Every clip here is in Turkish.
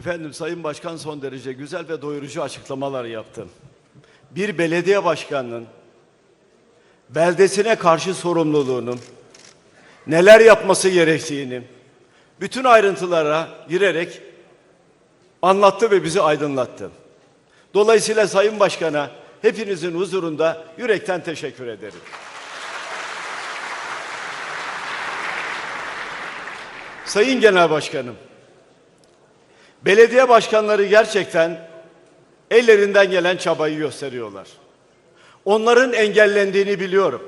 Efendim Sayın Başkan son derece güzel ve doyurucu açıklamalar yaptı. Bir belediye başkanının beldesine karşı sorumluluğunun neler yapması gerektiğini bütün ayrıntılara girerek anlattı ve bizi aydınlattı. Dolayısıyla Sayın Başkan'a hepinizin huzurunda yürekten teşekkür ederim. Sayın Genel Başkanım, belediye başkanları gerçekten ellerinden gelen çabayı gösteriyorlar. Onların engellendiğini biliyorum.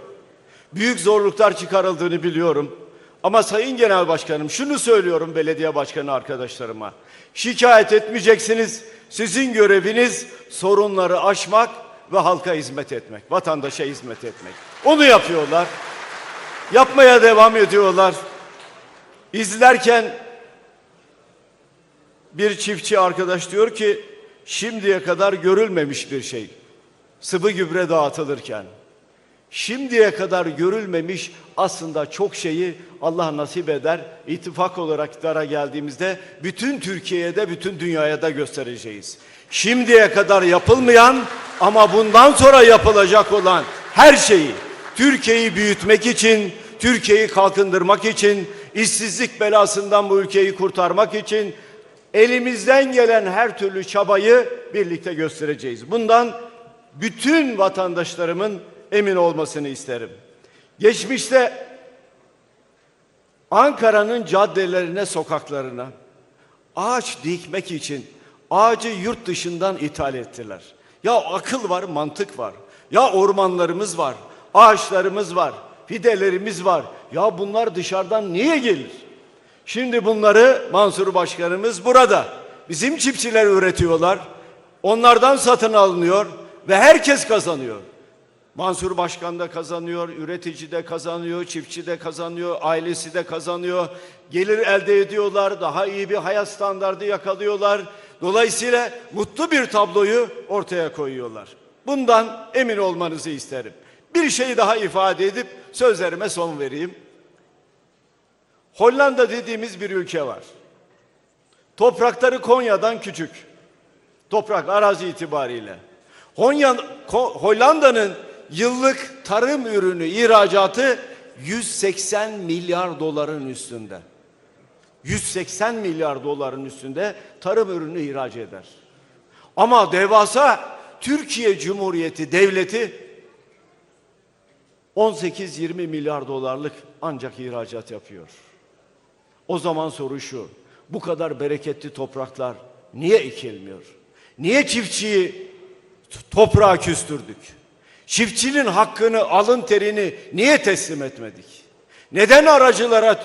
Büyük zorluklar çıkarıldığını biliyorum. Ama Sayın Genel Başkanım şunu söylüyorum belediye başkanı arkadaşlarıma. Şikayet etmeyeceksiniz. Sizin göreviniz sorunları aşmak ve halka hizmet etmek, vatandaşa hizmet etmek. Onu yapıyorlar. Yapmaya devam ediyorlar. İzlerken bir çiftçi arkadaş diyor ki şimdiye kadar görülmemiş bir şey. Sıvı gübre dağıtılırken şimdiye kadar görülmemiş aslında çok şeyi Allah nasip eder. İttifak olarak iktidara geldiğimizde bütün Türkiye'de bütün dünyaya da göstereceğiz. Şimdiye kadar yapılmayan ama bundan sonra yapılacak olan her şeyi Türkiye'yi büyütmek için, Türkiye'yi kalkındırmak için, işsizlik belasından bu ülkeyi kurtarmak için elimizden gelen her türlü çabayı birlikte göstereceğiz. Bundan bütün vatandaşlarımın emin olmasını isterim. Geçmişte Ankara'nın caddelerine, sokaklarına ağaç dikmek için ağacı yurt dışından ithal ettiler. Ya akıl var, mantık var. Ya ormanlarımız var, ağaçlarımız var, fidelerimiz var. Ya bunlar dışarıdan niye gelir? Şimdi bunları Mansur Başkanımız burada. Bizim çiftçiler üretiyorlar. Onlardan satın alınıyor ve herkes kazanıyor. Mansur Başkan da kazanıyor, üretici de kazanıyor, çiftçi de kazanıyor, ailesi de kazanıyor. Gelir elde ediyorlar, daha iyi bir hayat standardı yakalıyorlar. Dolayısıyla mutlu bir tabloyu ortaya koyuyorlar. Bundan emin olmanızı isterim. Bir şey daha ifade edip sözlerime son vereyim. Hollanda dediğimiz bir ülke var. Toprakları Konya'dan küçük. Toprak arazi itibariyle. Hollanda'nın yıllık tarım ürünü ihracatı 180 milyar doların üstünde. 180 milyar doların üstünde tarım ürünü ihraç eder. Ama devasa Türkiye Cumhuriyeti devleti 18-20 milyar dolarlık ancak ihracat yapıyor. O zaman soru şu. Bu kadar bereketli topraklar niye ekilmiyor? Niye çiftçiyi toprağa küstürdük? Çiftçinin hakkını, alın terini niye teslim etmedik? Neden aracılara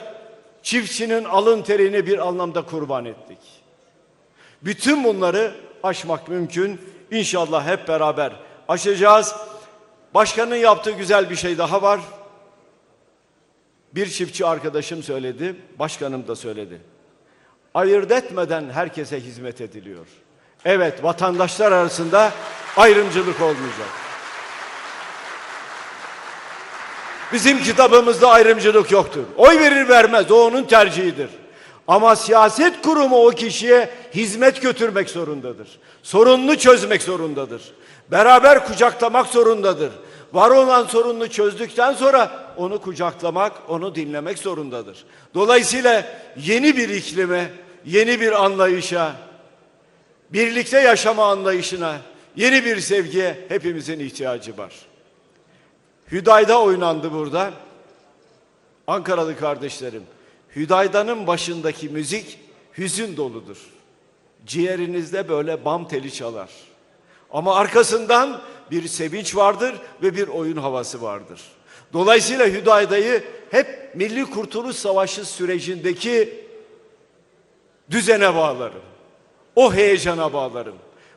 çiftçinin alın terini bir anlamda kurban ettik? Bütün bunları aşmak mümkün. İnşallah hep beraber aşacağız. Başkanın yaptığı güzel bir şey daha var. Bir çiftçi arkadaşım söyledi, başkanım da söyledi. Ayırt etmeden herkese hizmet ediliyor. Evet, vatandaşlar arasında ayrımcılık olmayacak. Bizim kitabımızda ayrımcılık yoktur. Oy verir vermez, o onun tercihidir. Ama siyaset kurumu o kişiye hizmet götürmek zorundadır. Sorununu çözmek zorundadır. Beraber kucaklamak zorundadır. Var olan sorununu çözdükten sonra onu kucaklamak, onu dinlemek zorundadır. Dolayısıyla yeni bir iklime, yeni bir anlayışa, birlikte yaşama anlayışına, yeni bir sevgiye hepimizin ihtiyacı var. Hüdayda oynandı burada. Ankaralı kardeşlerim, Hüdayda'nın başındaki müzik hüzün doludur. Ciğerinizde böyle bam teli çalar. Ama arkasından bir sevinç vardır ve bir oyun havası vardır. Dolayısıyla Hüdayda'yı hep Milli Kurtuluş Savaşı sürecindeki düzene bağlarım. O heyecana bağlarım.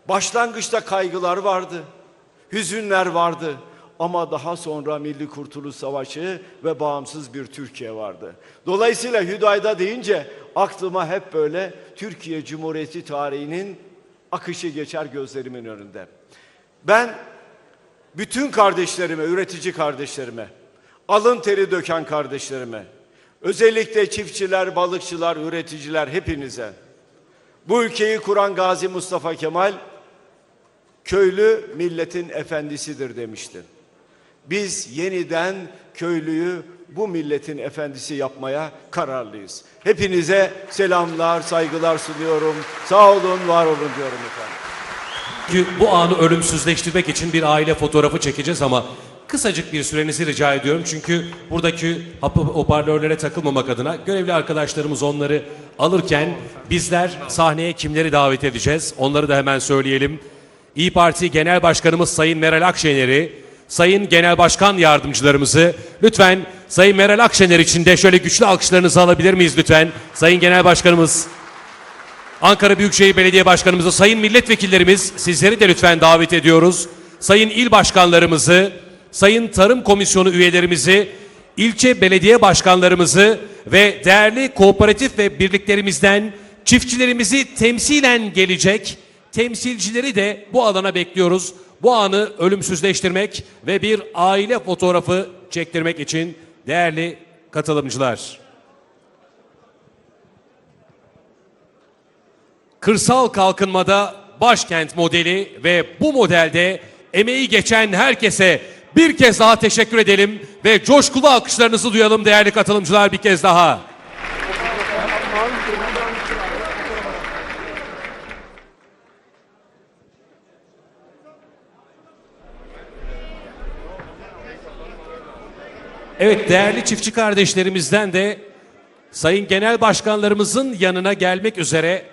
Başlangıçta kaygılar vardı, hüzünler vardı. Ama daha sonra Milli Kurtuluş Savaşı ve bağımsız bir Türkiye vardı. Dolayısıyla Hüdayda deyince aklıma hep böyle Türkiye Cumhuriyeti tarihinin akışı geçer gözlerimin önünde. Ben bütün kardeşlerime, üretici kardeşlerime, alın teri döken kardeşlerime, özellikle çiftçiler, balıkçılar, üreticiler hepinize Bu ülkeyi kuran Gazi Mustafa Kemal köylü milletin efendisidir demişti. Biz yeniden köylüyü bu milletin efendisi yapmaya kararlıyız. Hepinize selamlar, saygılar sunuyorum. Sağ olun, var olun diyorum efendim. Çünkü bu anı ölümsüzleştirmek için bir aile fotoğrafı çekeceğiz ama kısacık bir sürenizi rica ediyorum. Çünkü buradaki hoparlörlere takılmamak adına görevli arkadaşlarımız onları alırken bizler sahneye kimleri davet edeceğiz? Onları da hemen söyleyelim. İyi Parti Genel Başkanımız Sayın Meral Akşener'i, Sayın Genel Başkan Yardımcılarımızı lütfen Sayın Meral Akşener için de şöyle güçlü alkışlarınızı alabilir miyiz lütfen? Sayın Genel Başkanımız Ankara Büyükşehir Belediye Başkanımızı, sayın milletvekillerimiz sizleri de lütfen davet ediyoruz. Sayın il başkanlarımızı, sayın tarım komisyonu üyelerimizi, ilçe belediye başkanlarımızı ve değerli kooperatif ve birliklerimizden çiftçilerimizi temsilen gelecek temsilcileri de bu alana bekliyoruz. Bu anı ölümsüzleştirmek ve bir aile fotoğrafı çektirmek için değerli katılımcılar. Kırsal kalkınmada başkent modeli ve bu modelde emeği geçen herkese bir kez daha teşekkür edelim ve coşkulu alkışlarınızı duyalım değerli katılımcılar bir kez daha. Evet değerli çiftçi kardeşlerimizden de Sayın Genel Başkanlarımızın yanına gelmek üzere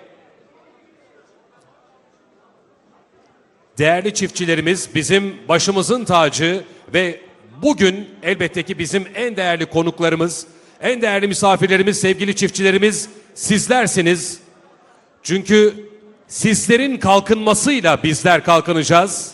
Değerli çiftçilerimiz bizim başımızın tacı ve bugün elbette ki bizim en değerli konuklarımız, en değerli misafirlerimiz, sevgili çiftçilerimiz sizlersiniz. Çünkü sizlerin kalkınmasıyla bizler kalkınacağız.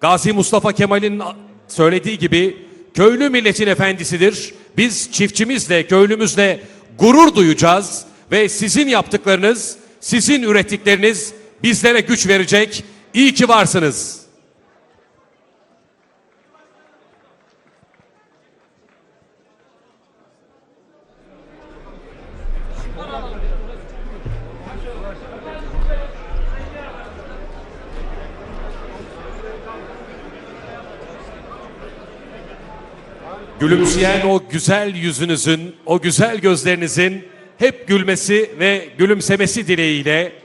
Gazi Mustafa Kemal'in söylediği gibi köylü milletin efendisidir. Biz çiftçimizle, köylümüzle gurur duyacağız ve sizin yaptıklarınız, sizin ürettikleriniz bizlere güç verecek. İyi ki varsınız. Gülümseyen o güzel yüzünüzün, o güzel gözlerinizin hep gülmesi ve gülümsemesi dileğiyle